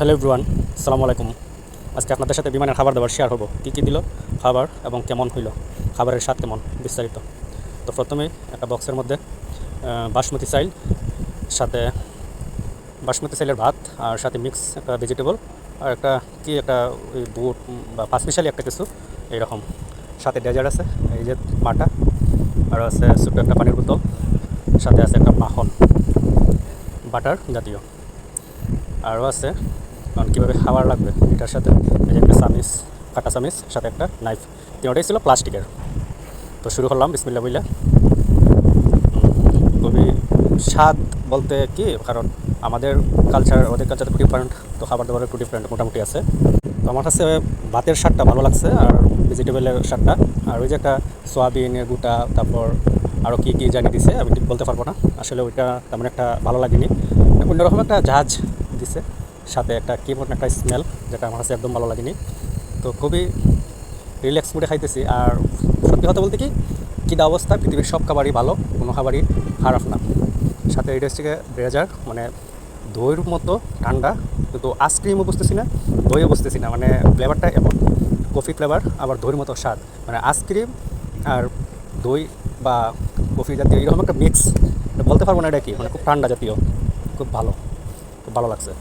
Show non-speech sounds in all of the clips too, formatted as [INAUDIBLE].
Hello everyone, আসসালামু আলাইকুম। আজকে আপনাদের সাথে বিমানের খাবার দাবার শেয়ার হব। কী কী দিল, খাবার এবং কেমন হইল, খাবারের স্বাদ কেমন, বিস্তারিত। তো প্রথমেই একটা বক্সের মধ্যে বাসমতি চাইল, সাথে বাসমতি চাইলের ভাত, আর সাথে মিক্স একটা ভেজিটেবল আর একটা কি একটা ওই বুট বা পাঁচমিশালি একটা কিছু, এইরকম। সাথে ডেজার্ট আছে, এই যে মাটা, আর আছে ছোটো একটা পানির বোতল, সাথে আছে একটা মাখন, বাটার জাতীয়। আরও আছে কারণ কীভাবে খাবার লাগবে? এটার সাথে এই যে একটা চামিচ কাটা চামিচ সাথে একটা নাইফ তিনটাই ছিল প্লাস্টিকের। তো শুরু করলাম বিসমিল্লা বইলা। খুবই স্বাদ বলতে কি, কারণ আমাদের কালচার ওদের কালচার একটু ডিফারেন্ট তো খাবার দাবারের একটু ডিফারেন্ট মোটামুটি আছে। তো আমার কাছে ভাতের স্বাদটা ভালো লাগছে, আর ভেজিটেবলের স্বাদটা। আর ওই যে একটা সোয়াবিনের গুটা, তারপর আরও কী কী জানিয়ে দিছে, আমি ঠিক বলতে পারব না। আসলে ওইটা তেমন একটা ভালো লাগেনি। অন্যরকম একটা জাহাজ দিছে। সাথে একটা কী মতন একটা স্মেল যেটা আমার কাছে একদম ভালো লাগেনি। তো খুবই রিল্যাক্স মুডে খাইতেছি আর সত্যি কথা বলতে কি কিদা অবস্থা? পৃথিবীর সব খাবারই ভালো, কোনো খাবারই খারাপ না। সাথে এটা হচ্ছে ব্রেজার মানে দইয়ের মতো ঠান্ডা, কিন্তু আইসক্রিমও বুঝতেছি না, দইও বুঝতেছি না মানে ফ্লেভারটা এমন কফি ফ্লেভার আবার দইয়ের মতো স্বাদ। মানে আইসক্রিম আর দই বা কফি জাতীয় এরকম একটা মিক্স বলতে পারব না এটা কি মানে খুব ঠান্ডা জাতীয়, খুব ভালো খুব ভালো লাগছে।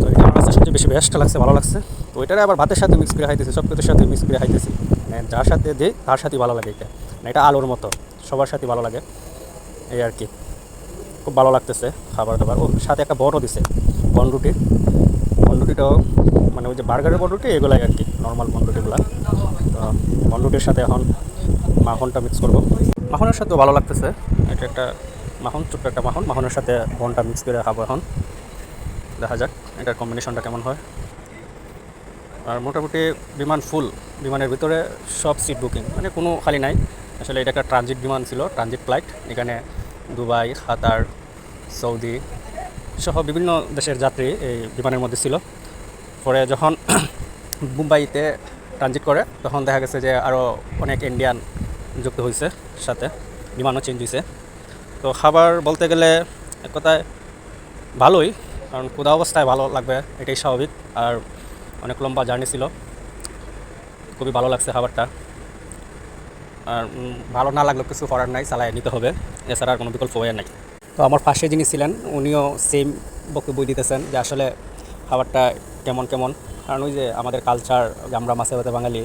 তো এটা আমার কাছে সবচেয়ে বেশি বেস্ট লাগছে, ভালো লাগছে। তো ওইটারে আবার ভাতের সাথে মিক্স করে খাইতেছি সব কিছুর সাথে মিক্স করে খাইতেছি। মানে যার সাথে দিই তার সাথেই ভালো লাগে এটা। মানে এটা আলুর মতো, সবার সাথেই ভালো লাগে। এই আর কি। খুব ভালো লাগতেছে খাবার দাবার। ও সাথে একটা বনও দিছে, বন রুটি। বন রুটিটাও মানে ওই যে বার্গারের বন রুটি, এগুলাই আর কি নর্মাল বন রুটিগুলো। তো বন রুটির সাথে এখন মাখনটা মিক্স করব। মাখনের সাথেও ভালো লাগতেছে। এটা একটা মাখন, ছোট্ট একটা মাখন। মাখনের সাথে বনটা মিক্স করে খাব এখন। দেখা যাক, এটার কম্বিনেশনটা কেমন হয়। আর মোটামুটি বিমান ফুল বিমানের ভিতরে সব সিট বুকিং মানে কোনো খালি নাই। আসলে এটা একটা ট্রানজিট বিমান ছিল ট্রানজিট ফ্লাইট এখানে দুবাই, কাতার, সৌদি সহ বিভিন্ন দেশের যাত্রী এই বিমানের মধ্যে ছিল। পরে যখন [CLEARS THROAT] মুম্বাইতে ট্রানজিট করে, তখন দেখা গেছে যে আরও অনেক ইন্ডিয়ান যুক্ত হয়েছে সাথে, বিমানও চেঞ্জ হয়েছে তো খাবার বলতে গেলে এক কথায় ভালোই কারণ ক্ষুধা অবস্থায় ভালো লাগবে, এটাই স্বাভাবিক। আর অনেক লম্বা জার্নি ছিল। খুবই ভালো লাগছে খাবারটা। আর ভালো না লাগলেও কিছু করার নাই, চালায় নিতে হবে। এছাড়া আর কোনো বিকল্প হয়ে নাই। তো আমার পাশে যিনি ছিলেন, উনিও সেম বক্তব্য দিতেছেন যে আসলে খাবারটা কেমন কেমন। কারণ ওই যে আমাদের কালচার আমরা মাছে ভাতে বাঙালি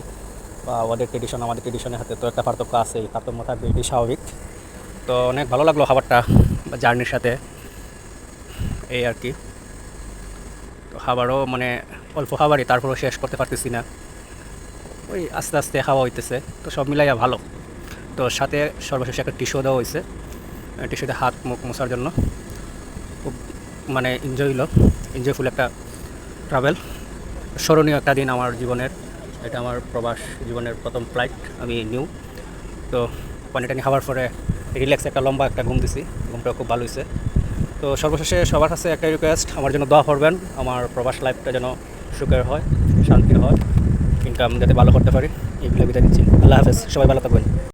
বা ওদের ট্রেডিশন আমাদের ট্রেডিশনের হাতে তো একটা পার্থক্য আছেই, তারতম্য থাকবে এটি স্বাভাবিক। তো অনেক ভালো লাগল খাবারটা জার্নির সাথে, এই আর কি। খাবারও মানে অল্প খাবারই, তারপরেও শেষ করতে পারতেছি না। ওই আস্তে আস্তে খাওয়া হইতেছে, তো সব মিলাইয়া ভালো। তো সাথে সর্বশেষে একটা টিস্যু দেওয়া হয়েছে টিস্যুতে হাত মুখ মোছার জন্য। খুব মানে এনজয় হইল এনজয়ফুল একটা ট্রাভেল স্মরণীয় একটা দিন আমার জীবনের, এটা আমার প্রবাস জীবনের প্রথম ফ্লাইট আমি নিউ তো পানি টানি খাওয়ার পরে রিল্যাক্স একটা লম্বা একটা ঘুম দিছি ঘুমটা খুব ভালো হয়েছে তো সর্বশেষে সবার কাছে একটাই রিকোয়েস্ট আমার জন্য দোয়া করবেন, আমার প্রবাস লাইফটা যেন সুখের হয়, শান্তির হয় ইনকাম যাতে ভালো করতে পারি এইগুলো বিদায় দিচ্ছি। আল্লাহ হাফেজ, সবাই ভালো থাকবেন।